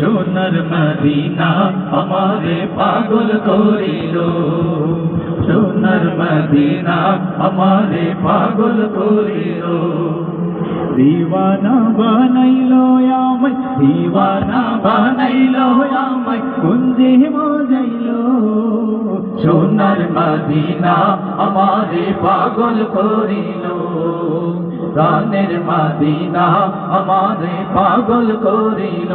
সোনার মদিনা আমারে পাগল করিল। সোনার মদিনা আমারে পাগল করিল। দিওয়ানা বানাইল আমায়, দিওয়ানা বানাইল আমায়, কুঞ্জে মজাইল। সোনার মদিনা আমারে পাগল করিল। প্রাণের মাদিনা আমারে পাগল করিল।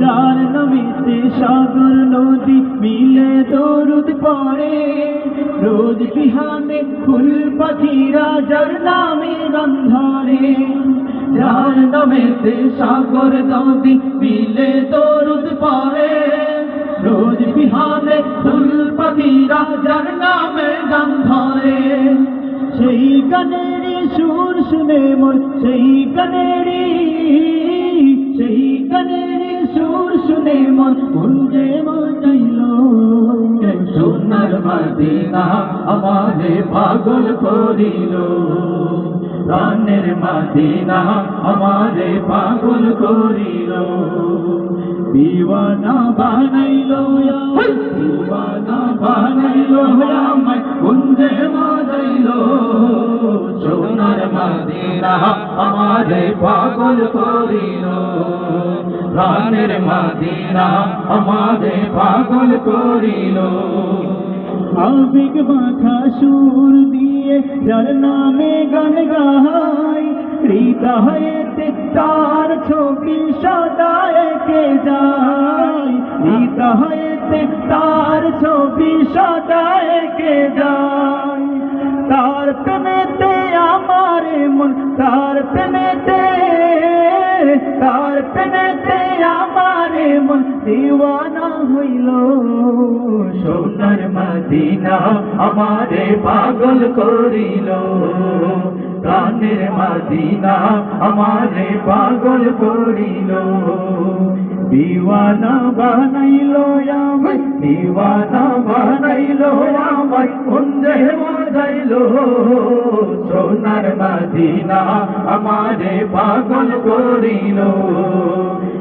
যার নমিতে সাগর নদী মিলে দরুদ পড়ে। রোজ বিহানে ফুল পাখিরা যার নামে গন্ধরে যার নমিতে সাগর নদী মিলে দরুদ পড়ে। রোজ বিহানে ফুল পাখিরা যার নামে গন্ধরে সেই গানেরই সুর শুনে মোর সেই গানেরই সেই গানেরই সুর শুনে মন কুঞ্জে মজাইল সোনার মদিনা আমারে পাগল করিল। প্রাণের মদিনা আমারে পাগল করিল। দিওয়ানা বানাইল দিওয়ানা বানাইল আমারে পাগল করিল। মদিনা আমারে পাগল করিল। আবেগ মাখা সুর দিয়ে যার নামে গান গাই হৃদয়েতে তার ছবি সদায় কে যায়? হৃদয়েতে তার ছবি সদায় কে যায়? মন তার প্রেমেতে তার প্রেমেতে আমার মন দিওয়ানা হইল। সোনার মদিনা আমারে পাগল করিল। প্রাণের মদিনা, আমারে পাগল করিল। দিওয়ানা বানাইল আমায়, দিওয়ানা বানাইল আমায় কুঞ্জে মজাইল। সোনার মাদিনা, আমারে পাগল করিল।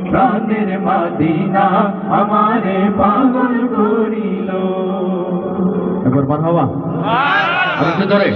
প্রাণের মদিনা, আমারে পাগল করিল। একবার বার ধরে।